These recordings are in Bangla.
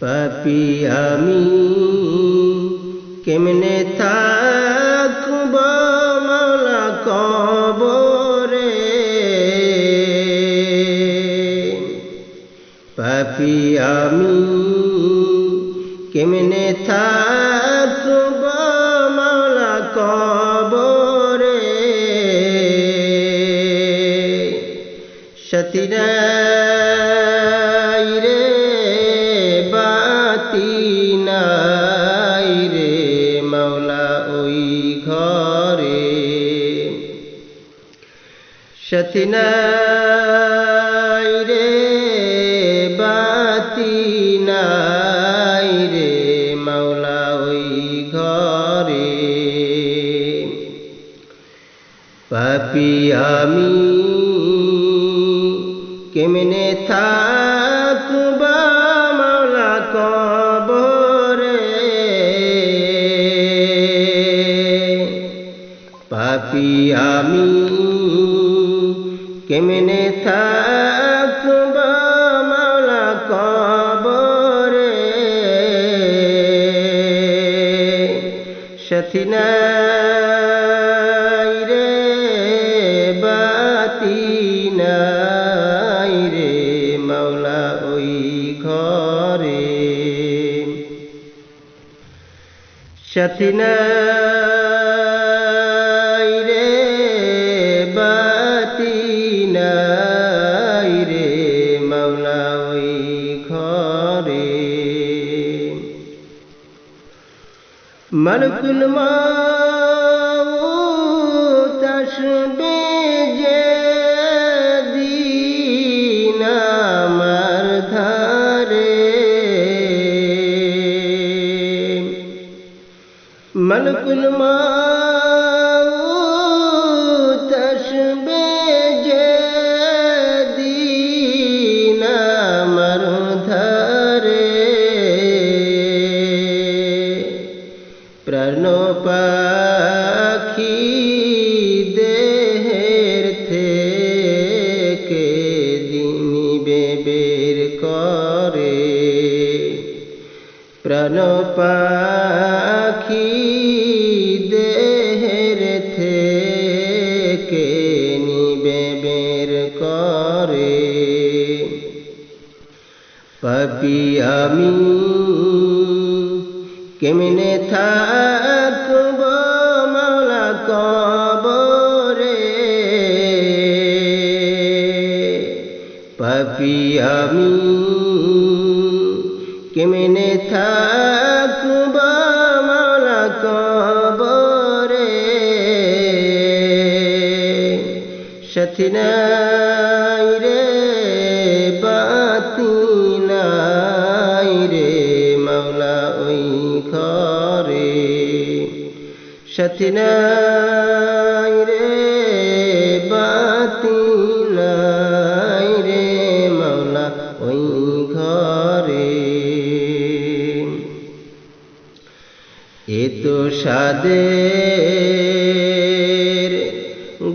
পাপি আমি কেমনে থাকব মাওলা কবরে? পাপি আমি কেমনে থাকব মাওলা কবরে? সতীরাই সতীনাই রে বাতি নাই রে মাওলা ওই ঘরে। পাপি আমি কেমনে থাকব কেমনে থাকব মাওলা কবরে? সথিনাই রে বাতি নাই রে মাওলা ওই ঘরে। সথিনাই मलकुन मां तस्ी नमर घर मन पूनमा প্রাণ পাখি দেহের থেকে নিবে বের করে। পাপি আমি কেমনে থাকব মাওলা কবরে? পাপি আমি কেমনে থাকব মাওলা কবরে? সথিনাই রে বাতি নাই রে মাওলা ওই ঘরে। সথিনাই সাদের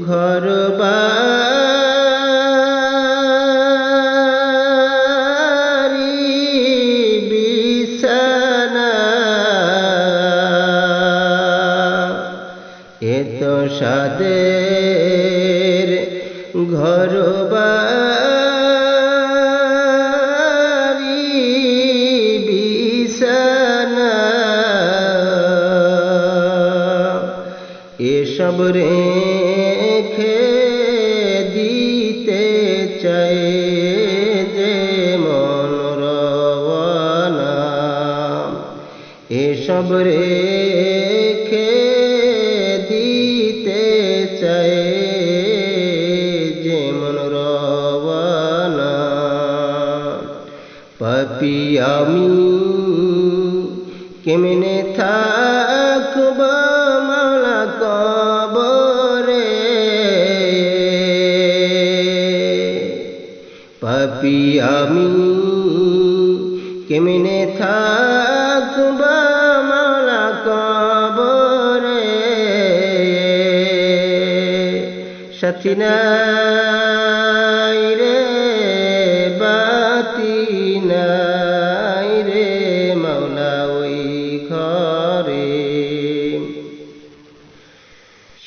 ঘর বাড়ি বিছানা। এ সাদের ঘর বাড়ি এসব রেখে দিতে চাই যে মন রওয়ানা এসব রেখে দিতে চাই যে মন রওয়ানা পাপি আমি কেমনে থাকব কেমনে থাকবা মালা কবরে? সাথী নাই রে, বাতি নাই রে, মাওলা ওই ঘরে।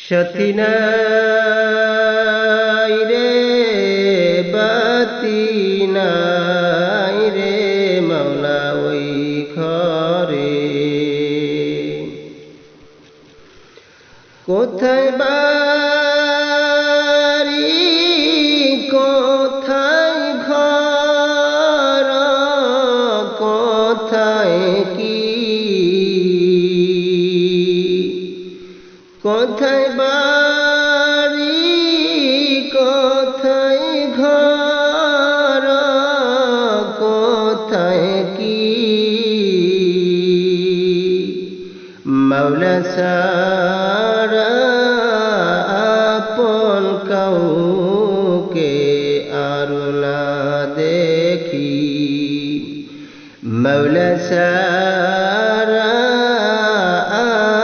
সাথী নাই রে, বাতি নাই কোথায় বাড়ি কোথায় ঘর কোথায় কি? কোথায় বাড়ি কোথায় ঘর কোথায় কি? মাওলা কাউকে আর না দেখি মাওলা সারা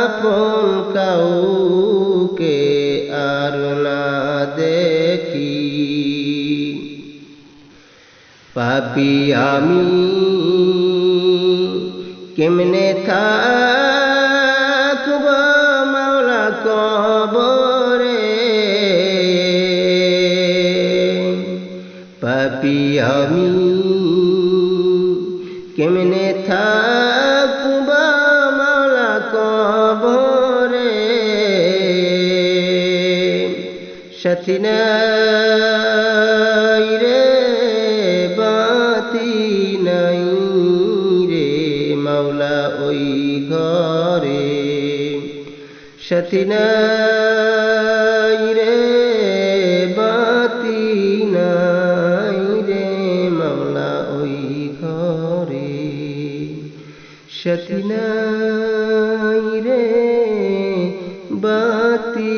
আপন কাউকে আর না দেখি পাপি আমি কেমনে থাকব মাওলা কবরে আমি কেমনে থাকব মাওলা কবরে? সাথী রে, বাতি নাই রে, মাওলা ওই ঘরে। সাথী রে সাথী নাই রে বাতি